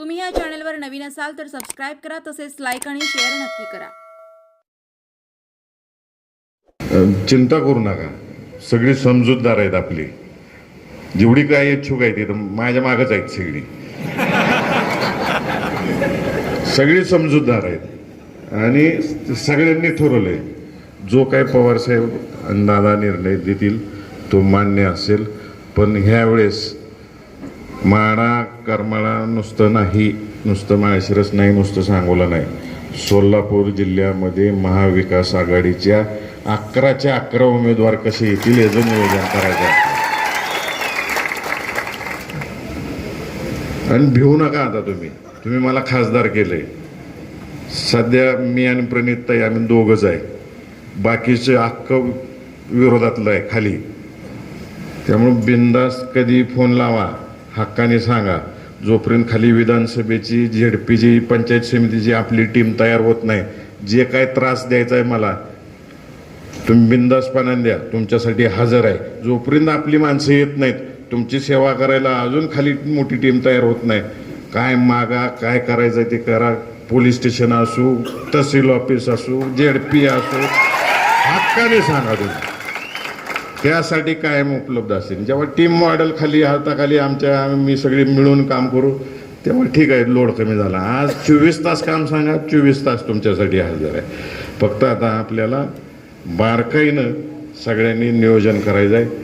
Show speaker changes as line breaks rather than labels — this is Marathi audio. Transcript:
तुम्ही या चॅनलवर नवीन असाल तर सबस्क्राईब करा तसेच लाईक आणि शेअर नक्की करा.
चिंता करू नका. सगळी समजूतदार आहेत आपली. जेवढी काय इच्छुक आहेत तर माझ्या मागच आहेत सगळी. सगळी समजूतदार आहेत. आणि सगळ्यांनी ठरवलंय जो काय पवार साहेब दादा निर्णय देतील तो मान्य असेल. पण ह्यावेळेस माळा माडा करमाळा नुसतं नाही नुसतं माळशिरस नाही नुसतं सांगोला नाही. सोलापूर जिल्ह्यामध्ये महाविकास आघाडीच्या अकराच्या अकरा उमेदवार कसे येतील याचं नियोजन करायचं आणि भिवू नका आता तुम्ही. तुम्ही मला खासदार केलंय. सध्या मी आणि प्रणित ताई आम्ही दोघंच आहे. बाकीचे अख्खं विरोधातलं आहे खाली. त्यामुळे बिंदास कधी फोन लावा. हक्काने सांगा जोपर्यंत खाली विधानसभेची झेडपीची पंचायत समितीची आपली टीम तयार होत नाही जे काय त्रास द्यायचा आहे मला तुम्ही बिंदासपणाने द्या तुमच्यासाठी हजर आहे. जोपर्यंत आपली माणसं येत नाहीत तुमची सेवा करायला अजून खाली मोठी टीम तयार होत नाही. काय मागा काय करायचं ते करा. पोलीस स्टेशन असू तहसील ऑफिस असू जेडपी असू हक्काने सांगा तुम्ही. त्यासाठी कायम उपलब्ध असेल. जेव्हा टीम मॉडेल खाली हाताखाली आमच्या मी सगळी मिळून काम करू तेव्हा ठीक आहे लोड कमी झाला. आज चोवीस तास काम सांगा चोवीस तास तुमच्यासाठी हजर आहे. फक्त आता आपल्याला बारकाईनं सगळ्यांनी नियोजन करायचं आहे